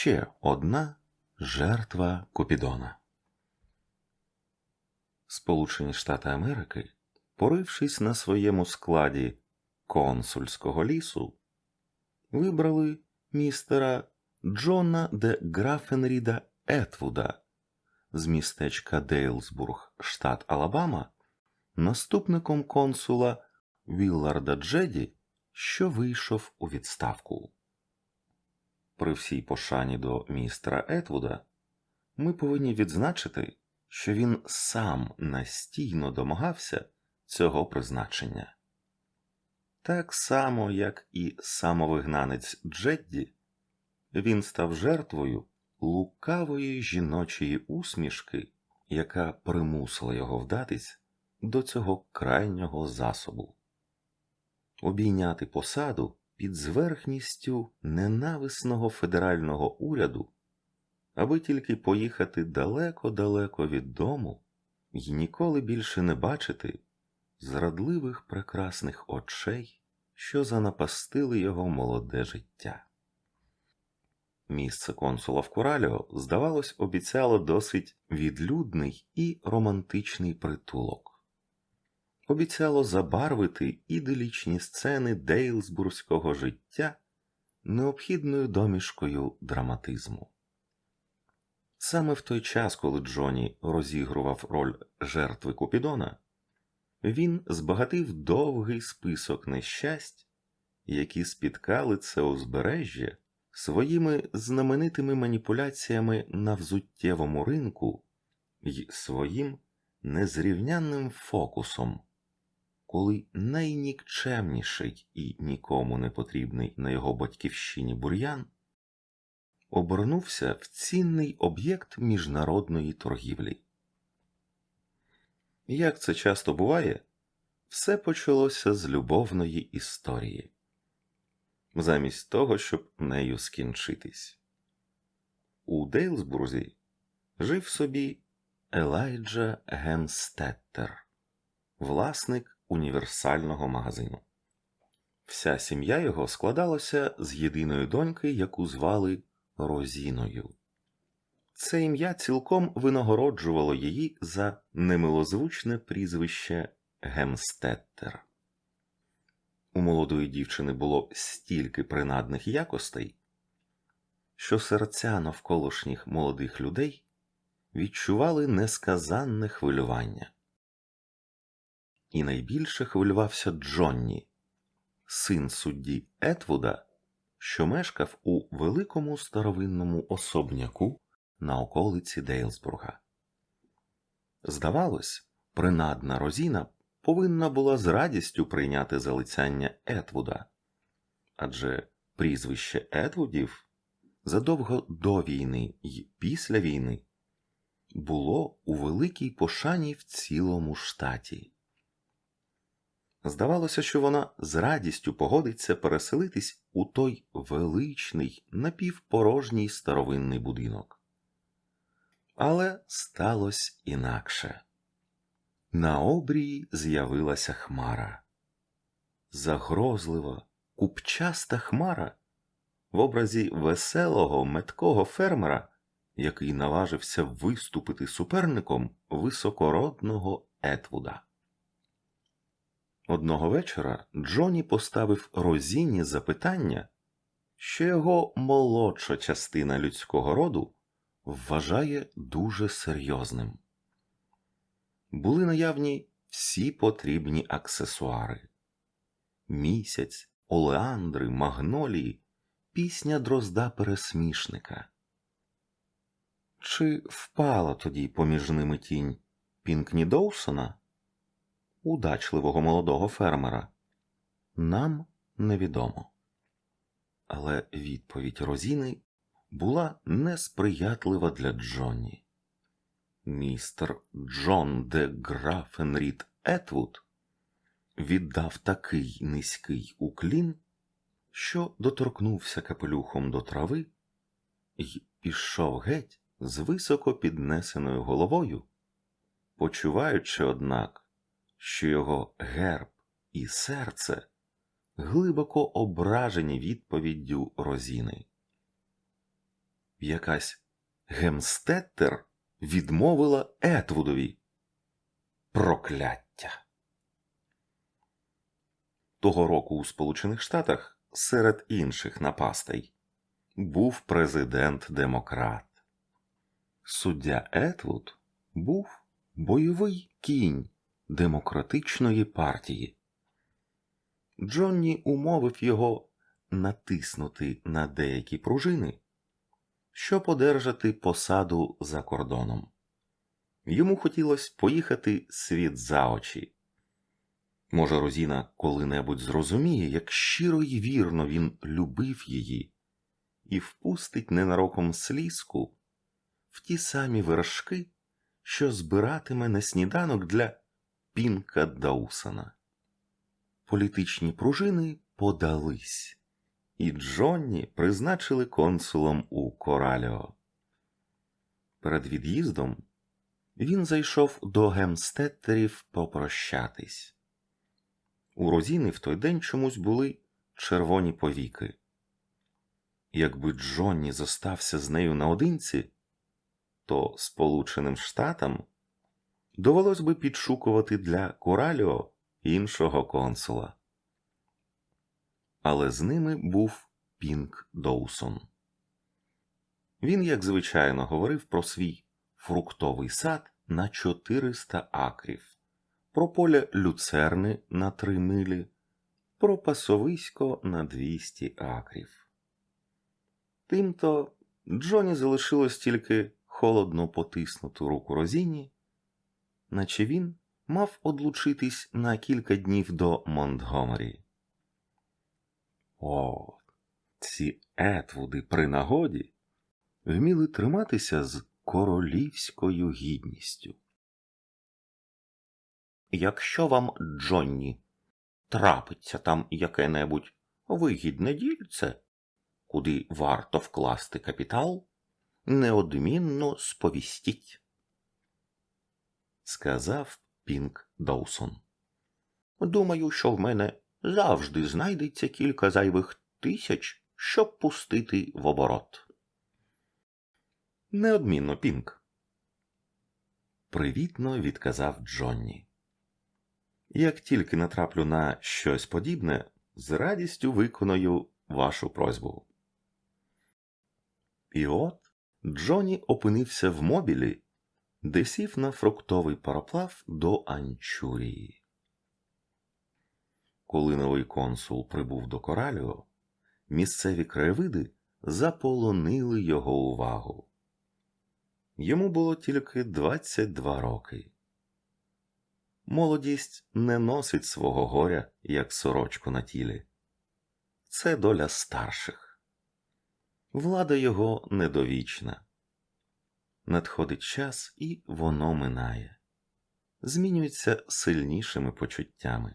ще одна жертва Купідона. Сполучені Штати Америки, порившись на своєму складі консульського лісу, вибрали містера Джона де Графенріда Етвуда з містечка Дейлсбург, штат Алабама, наступником консула Вілларда Джеді, що вийшов у відставку. При всій пошані до містера Етвуда ми повинні відзначити, що він сам настійно домагався цього призначення. Так само, як і самовигнанець Джедді, він став жертвою лукавої жіночої усмішки, яка примусила його вдатись до цього крайнього засобу. Обійняти посаду під зверхністю ненависного федерального уряду, аби тільки поїхати далеко-далеко від дому і ніколи більше не бачити зрадливих прекрасних очей, що занапастили його молоде життя. Місце консула в Кураліо, здавалось, обіцяло досить відлюдний і романтичний притулок. Обіцяло забарвити іделічні сцени дейлсбурзького життя необхідною домішкою драматизму. Саме в той час, коли Джоні розігрував роль жертви Купідона, він збагатив довгий список нещасть, які спіткали це узбережжя своїми знаменитими маніпуляціями на взуттєвому ринку й своїм незрівнянним фокусом, коли найнікчемніший і нікому не потрібний на його батьківщині бур'ян обернувся в цінний об'єкт міжнародної торгівлі. Як це часто буває, все почалося з любовної історії, замість того, щоб нею скінчитись. У Дейлсбурзі жив собі Елайджа Гемстеттер, власник універсального магазину. Вся сім'я його складалася з єдиної доньки, яку звали Розіною. Це ім'я цілком винагороджувало її за немилозвучне прізвище Гемстеттер. У молодої дівчини було стільки принадних якостей, що серця навколишніх молодих людей відчували несказанне хвилювання. І найбільше хвилювався Джонні, син судді Етвуда, що мешкав у великому старовинному особняку на околиці Дейлсбурга. Здавалось, принадна Розіна повинна була з радістю прийняти залицяння Етвуда, адже прізвище Етвудів задовго до війни й після війни було у великій пошані в цілому штаті. Здавалося, що вона з радістю погодиться переселитись у той величний напівпорожній старовинний будинок. Але сталося інакше. На обрії з'явилася хмара. Загрозлива, купчаста хмара в образі веселого меткого фермера, який наважився виступити суперником високородного Етвуда. Одного вечора Джоні поставив Розіні запитання, що його молодша частина людського роду вважає дуже серйозним. Були наявні всі потрібні аксесуари місяць, олеандри, магнолії, пісня дрозда пересмішника. Чи впала тоді поміж ними тінь Пінкні Доусона? Удачливого молодого фермера? Нам невідомо. Але відповідь Розіни була несприятлива для Джонні. Містер Джон де Графенрід Етвуд віддав такий низький уклін, що доторкнувся капелюхом до трави і пішов геть з високо піднесеною головою, почуваючи, однак, що його герб і серце глибоко ображені відповіддю Розіни. якась Гемстеттер відмовила Етвудові. Прокляття. Того року у Сполучених Штатах серед інших напастей був президент-демократ. Суддя Етвуд був бойовий кінь демократичної партії. Джонні умовив його натиснути на деякі пружини, щоб одержати посаду за кордоном. Йому хотілося поїхати світ за очі. Може, Розіна коли-небудь зрозуміє, як щиро й вірно він любив її, і впустить ненароком слізку в ті самі вершки, що збиратиме на сніданок для Пінка Даусона. Політичні пружини подались, і Джонні призначили консулом у Кораліо. Перед від'їздом він зайшов до гемстеттерів попрощатись. У Розіни в той день чомусь були червоні повіки. Якби Джонні зостався з нею наодинці, то Сполученим Штатам довелось би підшукувати для Кораліо іншого консула. Але з ними був Пінк Доусон. Він, як звичайно, говорив про свій фруктовий сад на 400 акрів, про поле люцерни на 3 милі, про пасовисько на 200 акрів. Тимто Джоні залишилось тільки холодно потиснуту руку Розіні, наче він мав одлучитись на кілька днів до Монтгомері. О, ці етвуди при нагоді вміли триматися з королівською гідністю. Якщо вам, Джонні, трапиться там яке-небудь вигідне дільце, куди варто вкласти капітал, неодмінно сповістіть, сказав Пінк Доусон. Думаю, що в мене завжди знайдеться кілька зайвих тисяч, щоб пустити в оборот. Неодмінно, Пінк. Привітно відказав Джонні. Як тільки натраплю на щось подібне, з радістю виконую вашу просьбу. І от Джонні опинився в мобілі, де сів на фруктовий пароплав до Анчурії. Коли новий консул прибув до Кораліо, місцеві краєвиди заполонили його увагу. Йому було тільки 22 роки. Молодість не носить свого горя, як сорочку на тілі. Це доля старших. Влада його недовічна. Надходить час, і воно минає, змінюється сильнішими почуттями.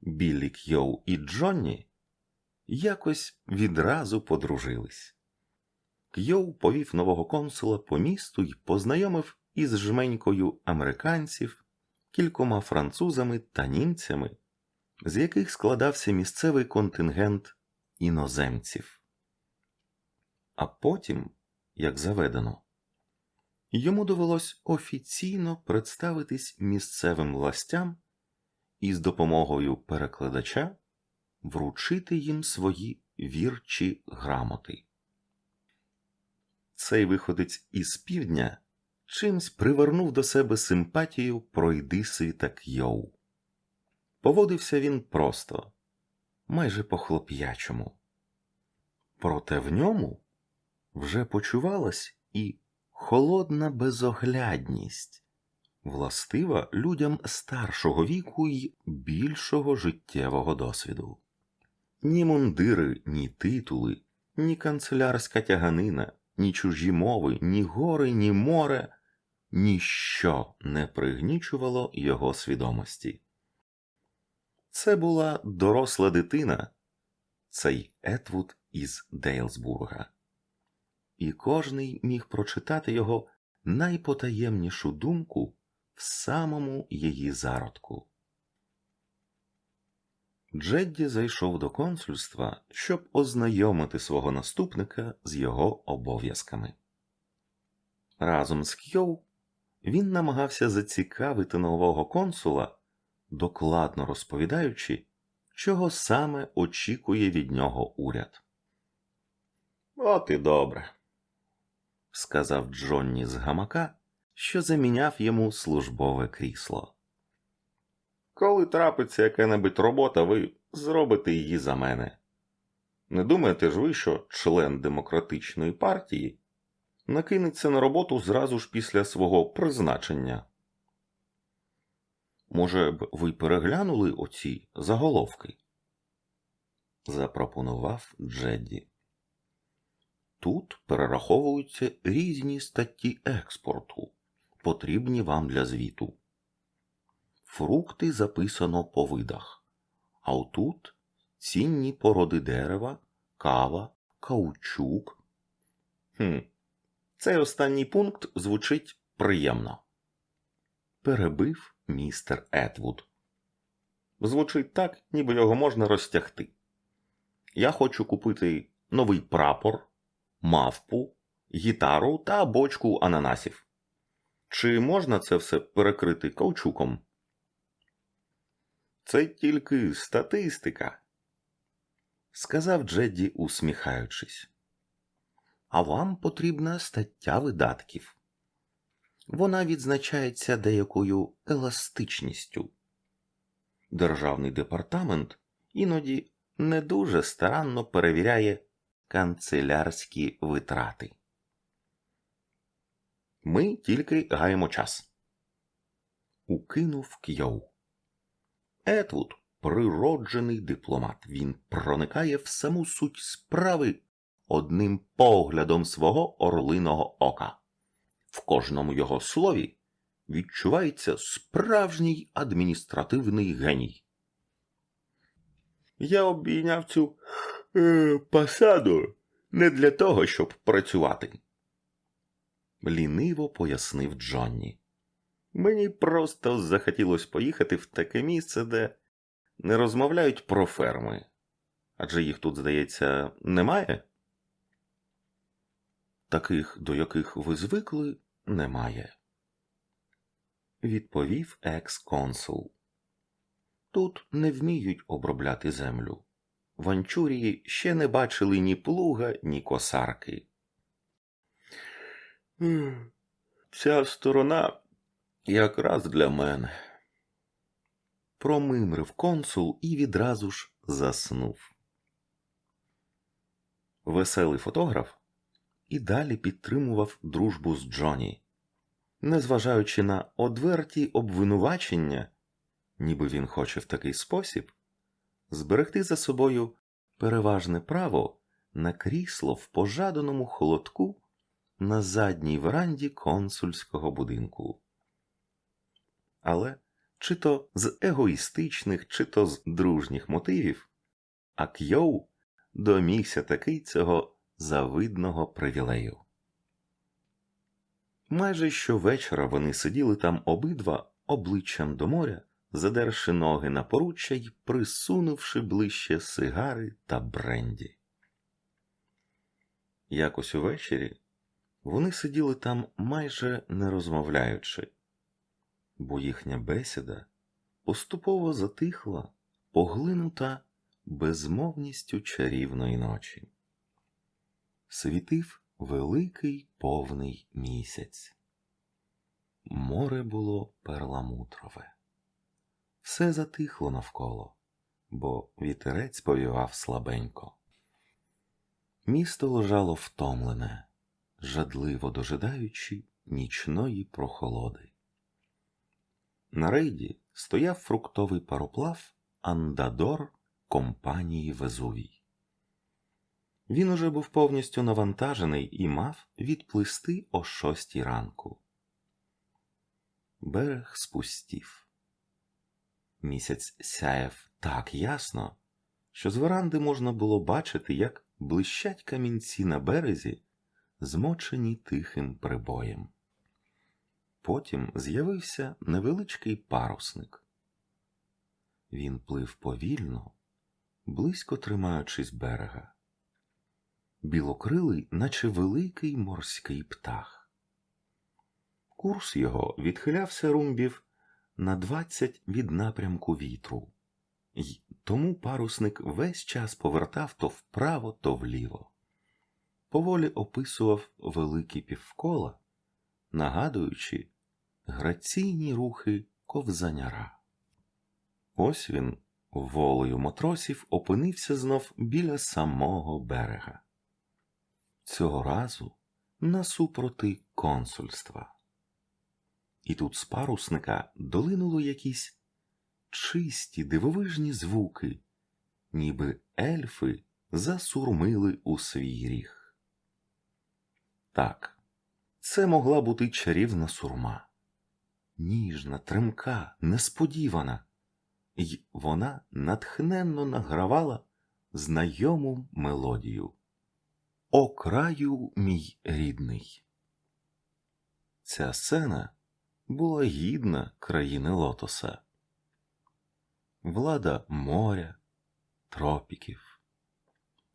Біллі Кьоу і Джонні якось відразу подружились. Кьоу повів нового консула по місту й познайомив із жменькою американців, кількома французами та німцями, з яких складався місцевий контингент іноземців. А потім, як заведено, йому довелось офіційно представитись місцевим властям і з допомогою перекладача вручити їм свої вірчі грамоти. Цей виходець із півдня чимсь привернув до себе симпатію пройдиси та Кйоу. Поводився він просто, майже по хлоп'ячому. Проте в ньому вже почувалась і холодна безоглядність, властива людям старшого віку й більшого життєвого досвіду. Ні мундири, ні титули, ні канцелярська тяганина, ні чужі мови, ні гори, ні море, ніщо не пригнічувало його свідомості. Це була доросла дитина, цей Етвуд із Дейлсбурга, і кожний міг прочитати його найпотаємнішу думку в самому її зародку. Джедді зайшов до консульства, щоб ознайомити свого наступника з його обов'язками. Разом з Кьоу він намагався зацікавити нового консула, докладно розповідаючи, чого саме очікує від нього уряд. От і добре, сказав Джонні з гамака, що заміняв йому службове крісло. Коли трапиться яка-небудь робота, ви зробите її за мене. Не думаєте ж ви, що член демократичної партії накинеться на роботу зразу ж після свого призначення? Може б, ви переглянули оці заголовки? запропонував Джедді. Тут перераховуються різні статті експорту, потрібні вам для звіту. Фрукти записано по видах, а отут цінні породи дерева, кава, каучук. Хм, цей останній пункт звучить приємно. Перебив містер Етвуд. Звучить так, ніби його можна розтягти. Я хочу купити новий прапор, мавпу, гітару та бочку ананасів. Чи можна це все перекрити каучуком? Це тільки статистика, сказав Джедді, усміхаючись. А вам потрібна стаття видатків. Вона відзначається деякою еластичністю. Державний департамент іноді не дуже старанно перевіряє канцелярські витрати. Ми тільки гаємо час. Укинув Кйоу. Етвуд природжений дипломат. Він проникає в саму суть справи одним поглядом свого орлиного ока. В кожному його слові відчувається справжній адміністративний геній. Я обійняв цю е, посаду не для того, щоб працювати. Ліниво пояснив Джонні. Мені просто захотілося поїхати в таке місце, де не розмовляють про ферми. Адже їх тут, здається, немає. Таких, до яких ви звикли, немає. Відповів екс-консул. Тут не вміють обробляти землю. В Анчурії ще не бачили ні плуга, ні косарки. Ця сторона якраз для мене. Промимрив консул і відразу ж заснув. Веселий фотограф і далі підтримував дружбу з Джоні, незважаючи на одверті обвинувачення, ніби він хоче в такий спосіб, зберегти за собою переважне право на крісло в пожаданому холодку на задній веранді консульського будинку. Але чи то з егоїстичних, чи то з дружніх мотивів, а Кйоу домігся таки цього завидного привілею. Майже щовечора вони сиділи там обидва обличчям до моря, задерши ноги на поруччя й присунувши ближче сигари та бренді. Якось увечері вони сиділи там майже не розмовляючи, бо їхня бесіда поступово затихла, поглинута безмовністю чарівної ночі. Світив великий повний місяць. Море було перламутрове. Все затихло навколо, бо вітерець повівав слабенько. Місто лежало втомлене, жадливо дожидаючи нічної прохолоди. На рейді стояв фруктовий пароплав Андадор компанії Везувій. Він уже був повністю навантажений і мав відплисти о шостій ранку. Берег спустів. Місяць сяяв так ясно, що з веранди можна було бачити, як блищать камінці на березі, змочені тихим прибоєм. Потім з'явився невеличкий парусник. Він плив повільно, близько тримаючись берега. Білокрилий, наче великий морський птах. Курс його відхилявся румбів на двадцять від напрямку вітру, й тому парусник весь час повертав то вправо, то вліво. Поволі описував великі півкола, нагадуючи граційні рухи ковзаняра. Ось він волею матросів опинився знов біля самого берега. Цього разу насупроти консульства. І тут з парусника долинуло якісь чисті дивовижні звуки, ніби ельфи засурмили у свій ріг. Так, це могла бути чарівна сурма, ніжна, тремка, несподівана, й вона натхненно награвала знайому мелодію. О краю мій рідний. Ця сцена була гідна країни лотоса. Влада моря, тропіків,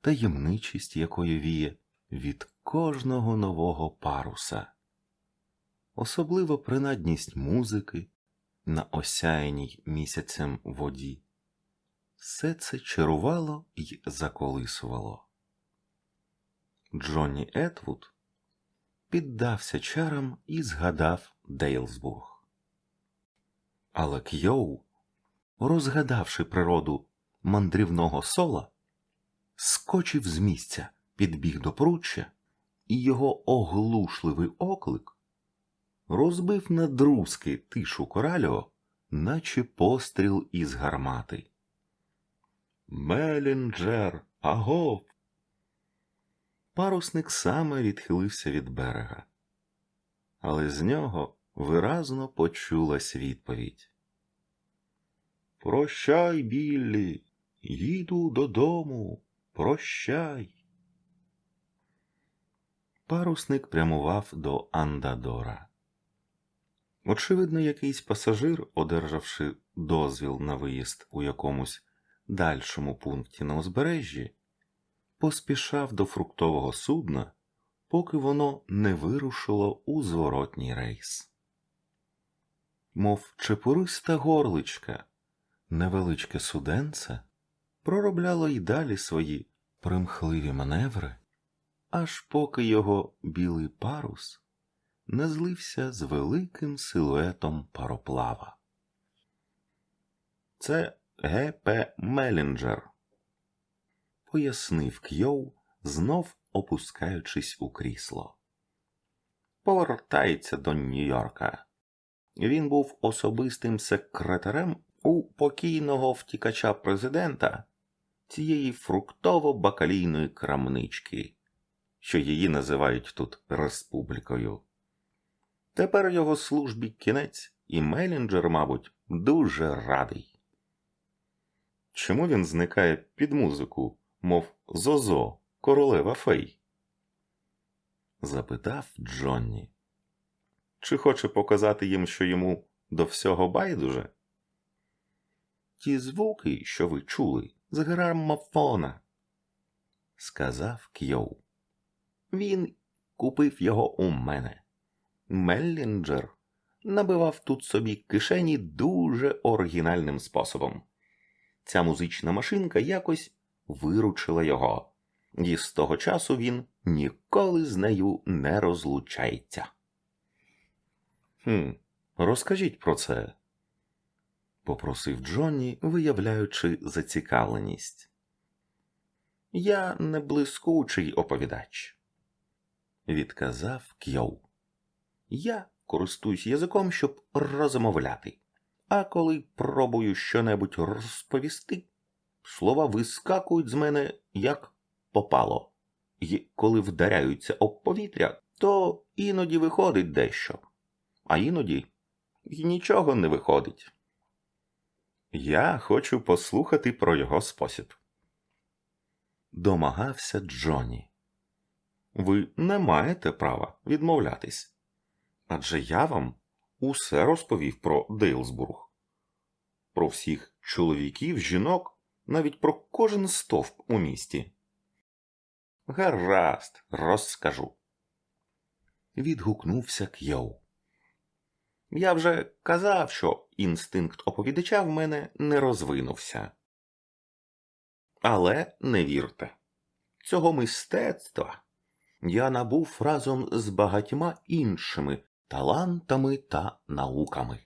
таємничість якої віє від кожного нового паруса, особливо принадність музики на осяяній місяцем воді. Все це чарувало й заколисувало. Джонні Етвуд піддався чарам і згадав Дейлсбург. Але Кйоу, розгадавши природу мандрівного сола, скочив з місця, підбіг до пруччя, і його оглушливий оклик розбив на друзки тишу коральо, наче постріл із гармати. Мелінджер, агов! Парусник саме відхилився від берега, але з нього виразно почулась відповідь. Прощай, Біллі, їду додому, прощай. Парусник прямував до Андадора. Очевидно, якийсь пасажир, одержавши дозвіл на виїзд у якомусь дальшому пункті на узбережжі, поспішав до фруктового судна, поки воно не вирушило у зворотній рейс. Мов чепуриста горличка, невеличке суденце проробляло й далі свої примхливі маневри, аж поки його білий парус не злився з великим силуетом пароплава. Це Г.П. Мелінджер, пояснив Кйоу, знов опускаючись у крісло. Повертається до Нью-Йорка. Він був особистим секретарем у покійного втікача президента цієї фруктово-бакалійної крамнички, що її називають тут республікою. Тепер його службі кінець, і Мелінджер, мабуть, дуже радий. Чому він зникає під музику, мов Зозо, королева фей? запитав Джонні. Чи хоче показати їм, що йому до всього байдуже? Ті звуки, що ви чули, з грамофона, сказав Кйоу. Він купив його у мене. Меллінджер набивав тут собі кишені дуже оригінальним способом. Ця музична машинка якось виручила його, і з того часу він ніколи з нею не розлучається. Хм, розкажіть про це, попросив Джонні, виявляючи зацікавленість. Я не блискучий оповідач, відказав Кьоу. Я користуюсь язиком, щоб розмовляти, а коли пробую щонебудь розповісти, слова вискакують з мене як попало, і коли вдаряються об повітря, то іноді виходить дещо, а іноді й нічого не виходить. Я хочу послухати про його спосіб. Домагався Джонні. Ви не маєте права відмовлятись. Адже я вам усе розповів про Дейлсбург, про всіх чоловіків, жінок, навіть про кожен стовп у місті. Гаразд, розкажу. Відгукнувся К'йоу. Я вже казав, що інстинкт оповідача в мене не розвинувся. Але не вірте, цього мистецтва я набув разом з багатьма іншими талантами та науками.